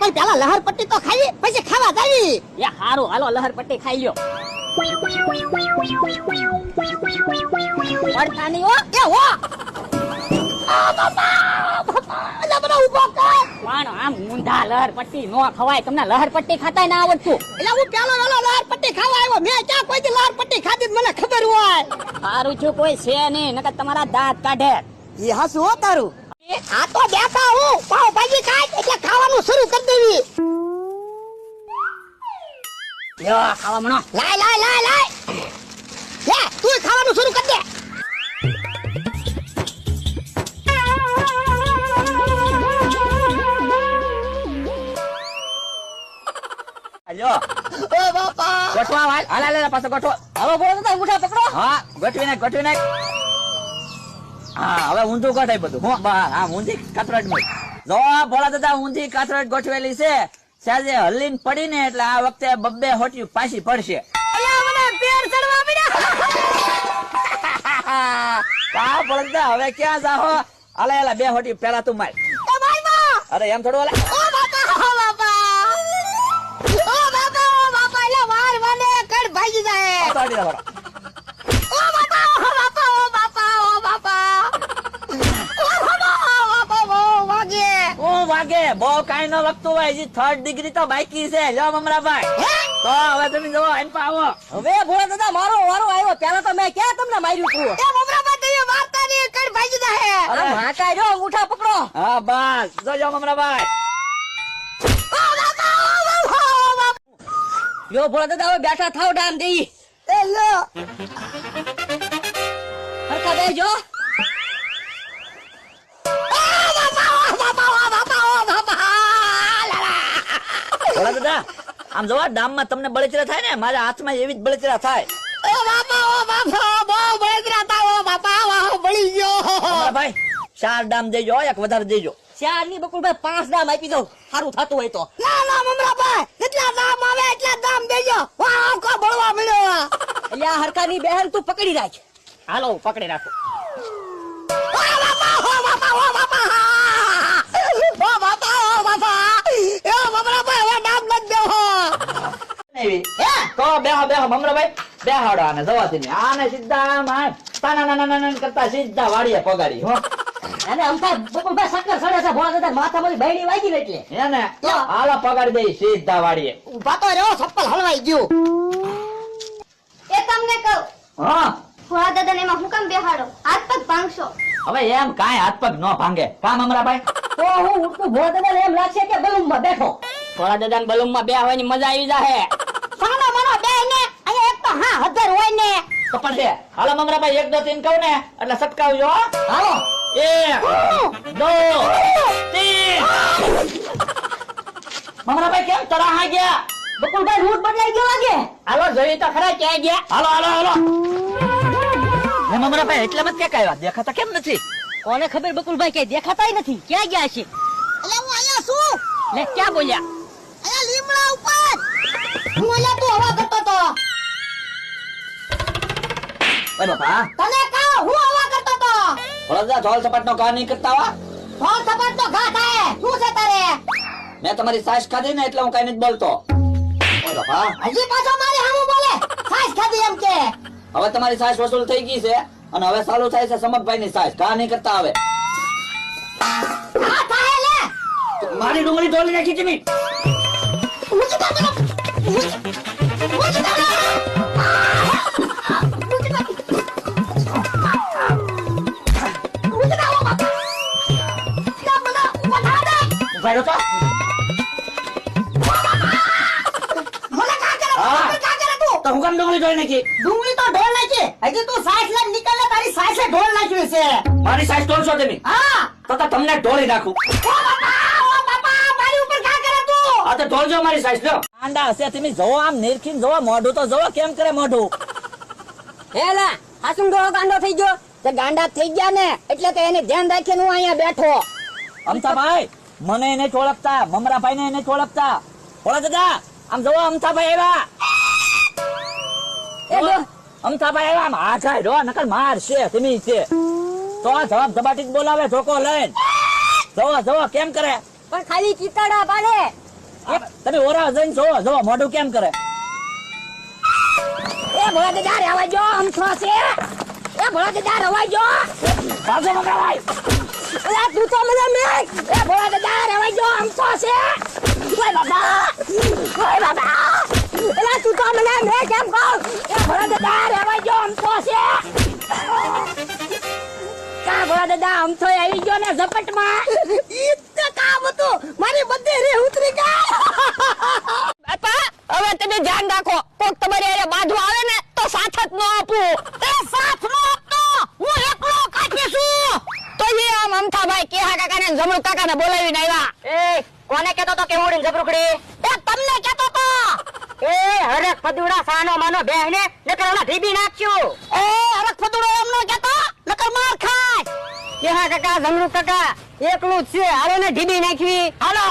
પણ પેલા લહર પટ્ટી તો ખાઈ પછી ખાવા જાવી. એ હારું હાલો લહર પટ્ટી ખાઈ લ્યો. પડતાની ઓ એ ઓ પણ આમ ઊંધા લહર પટ્ટી નો ખવાય. તમને લહર પટ્ટી ખાતાય ના આવડતું. એટલે હું પેલો વેલો લહર પટ્ટી ખાવા આવ્યો. મેં ક્યાં કોઈ લહર પટ્ટી ખાધી મને ખબર હોય. સારું છું કોઈ છે નહીં. નકર તમારા દાંત કાઢે. એ હાસું હો તારું. આ તો બેઠા હું. પાવ ભાજી ખાય એટલે ખાવાનું શરૂ કરી દેવી. લ્યો ખાવા મણો લાય લાય લાય લાય. લે તું ખાવાનું શરૂ કરી દે. લ્યો ઓ બાપા. ગોઠવા હાલ હાલ હાલ, હાલ પાછો ગોઠવો. હવે બોલો તો ઉઠા પકડો. હા ગોઠવી નાખ ગોઠવી નાખ હા હવે ઊંધું ગોઠાય બધું. હું હા ઊંધી કાતરડમાં જો ભોળા દાદા ઊંધી કાતરડ ગોઠવેલી છે. સાજે હલીન પડી ને એટલે આ વખતે બબ્બે હોટી પાછી પડશે. ચડવા ભોળા દાદા હવે ક્યાં જાહો? અલે અલે બે હોટી પેલા તું માર. અરે એમ થોડું અલે ભાગી જાય. કાંઈ ન લગતું હોય હજી થર્ડ ડિગ્રી તો બાકી છે. લ્યો મમરાભાઈ. તો હવે તમે જો એમ પાવો હવે ભોળા દાદા મારો વારો આવ્યો. પેલા તો મેં ક્યાં તમને માર્યું તું એ મમરાબા તમે વાર્તા ની કડ ભાગી જાય અરે. માકા જો અંગૂઠા પકડો. હા બસ. જોજો મમરાભાઈ. જો ભોળા દાદા હવે બેઠા થાવ ડામ દઈ એ લો હરખા બેજો દાદા આમ જોવા ડામમાં તમને બળતરા થાય ને મારા હાથમાં એવી જ બળતરા થાય. ઓ બાપા ઓ બાપા બહુ બળતરા તા ઓ બાપા વાહ બળી ગયો. મમરાભાઈ ચાર ડામ દેજો એક વધારે દેજો. ચારની બકુલભાઈ પાંચ દામ આપી દઉં સારું થતું હોય તો. ના ના મમરાભાઈ જેટલા દામ આવે એટલા દામ દેજો. વાહ આખો બળવા મળ્યો એટલે આ હરખાની બહેન તું પકડી રાખ. હાલો પકડી રાખો. એવી હે? તો બેહો બેહો મમરાભાઈ બેહાડો આને જવાથી નહીં. આને સીધા માં તાના નાના નાના કરતા સીધા વાડીએ પગાડી હો. અને અમથા બકુલભાઈ સાકર સડે છે ભોળા દાદા માથામાંથી બહેણી વાગી ને એટલે. હે ને? હાલો પગાડી દઈ સીધા વાડીએ. ઊભા તો રહ્યો ચપ્પલ હલવાઈ ગયું. એ તમને કહું હા? ભોળા દાદાને એમાં હું કામ બેહાડો? હાથ પગ ભાંગશો? હવે એમ કાંઈ હાથ પગ ન ભાંગે. કા મમરાભાઈ તો હું ભોળા દાદાને એમ લાગશે કે બલૂનમાં બેઠો. ભોળા દાદાને બલૂનમાં બેહવાની મજા આવી જાહે. સાનો મનો બે ને અહીંયા એક તો હા હજાર હોય ને. તો પછી હાલો મમરાભાઈ એક દો તીન કહું ને એટલે સટકાવજો હાલો. એક દો તીન મમરાભાઈ કેમ તરાહા ગયા? બકુલભાઈ રૂટ બદલાઈ ગયો લાગે હાલો જોઈ તો ખરા ક્યાં ગયા? હાલો હાલો હાલો. હે મમરાભાઈ એટલે મત ક્યાં આવ્યા? દેખાતા કેમ નથી? કોને ખબર બકુલભાઈ કે દેખાતાય નથી? ક્યાં ગયા છે? એટલે હું અહીંયા છું. લે ક્યાં બોલ્યા? અહીંયા લીમડા ઉપર. હું અહીંયા તું હવા કરતો તો ઓય બાપા. તને કહું હું હવા કરતો તો વડોદરા ધોલ સપાટ નો નહીં કરતા સપાટ ઘા થાય. શું છે તારે? મેં તમારી સાસ ખાધી ને એટલે હું કઈ નથી બોલતો. ઓય બાપા. હજી પાછો મારી હામું બોલે. સાસ ખાધી એમ કે. હવે તમારી સાસ વસૂલ થઈ ગઈ છે અને હવે ચાલુ થાય છે સમકભાઈ ની સાસ કા નહીં કરતા હવે. મારી ડુંગળી ઢોલી નાખી તમે ઊંચી તો મને કા કરે મને કા કરે તું? તો હું કેમ ડુંગળી ઢોળી નાખી ડુંગળી તો ઢોળ નાખી હજી તું સાસ લઈને નીકળ તારી સાસે ઢોળ નાખ્યું છે. મારી સાસ ઢોળશો તમે હા. તો તો તમને ઢોળી નાખું ઓ બાપા ઓ બાપા મારી ઉપર કા કરે તું આ તો ઢોળજો મારી સાસ લ્યો. આંડા હશે તમે જોવો આમ નિરખીને જોવો. મોઢું તો જોવો કેમ કરે મોઢું? હેલા હાસું ડોળો ગાંડો થઈ ગયો. તે ગાંડા થઈ ગયા ને એટલે તો એને ધ્યાન રાખીને હું અહીંયા બેઠો. અમથાભાઈ મને એને ઓળખતા મમરાભાઈ ને એને ઓળખતા. ઓળખ દાદા આમ જોવો અમથાભાઈ આવ્યા. એ લો, અમથાભાઈ આવ્યા આમ આ જાય રો નકર માર છે તમે છે. તો આ જવાબ ધબાટી બોલાવે ધોકો લઈને. જોવો જોવો કેમ કરે? પણ ખાલી ચિતાડા પાડે. તમે ઓરા જઈને જોવો જોવો મોઢું કેમ કરે? એ ભોળાદાર અવાજો આમ છે એ ભોળાદાર અવાજો પાછો મને એ ભોળાદાર અવાજો આમ છે ઓય બાબા. ઓય બાબા. મને મે કેમ કહો? એ ભોળાદાર અવાજો આમ છે કા ભોળાદાર આમ આવી ગયો ને ઝપટમાં? હતું મારી બધી રે ઉતરી ગયા બાપા હવે તમે ધ્યાન રાખો. કોક તમારી અરે બાજુ આવે ને તો સાથ જ ન આપું. એ સાથ ન આપતો. હું એકલો કાઢી છું. તો એ આમ અમથાભાઈ કેહા કાકા ને જમણું કાકા ને બોલાવીને આવ્યા. એ કોને કેતો તો કે ઉડીને જબરુકડી એ તમને કેતો તો. એ હરક ફદુડા સાનો માનો બેહને નકર ઓલા ઢીબી નાખ્યું એ હરક ફદુડો એમ કહેતો? કેતો નકર માર ખાય. કેહા કાકા જમણું કાકા એકલું જ છે. હાલો ને ઢીબી નાખવી. હાલો.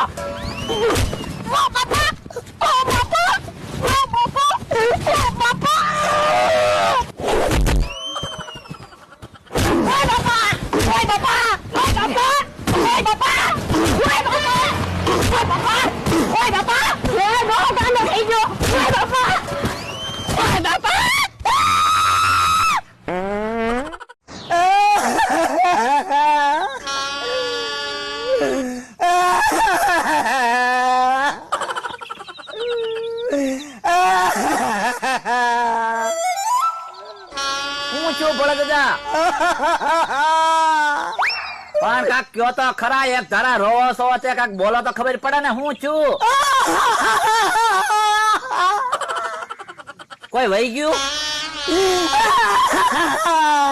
પણ કાક કયો તો ખરા, એક ધારા રોવો સો છે, કાક બોલો તો ખબર પડે ને હું છું. કોઈ વહી ગયું?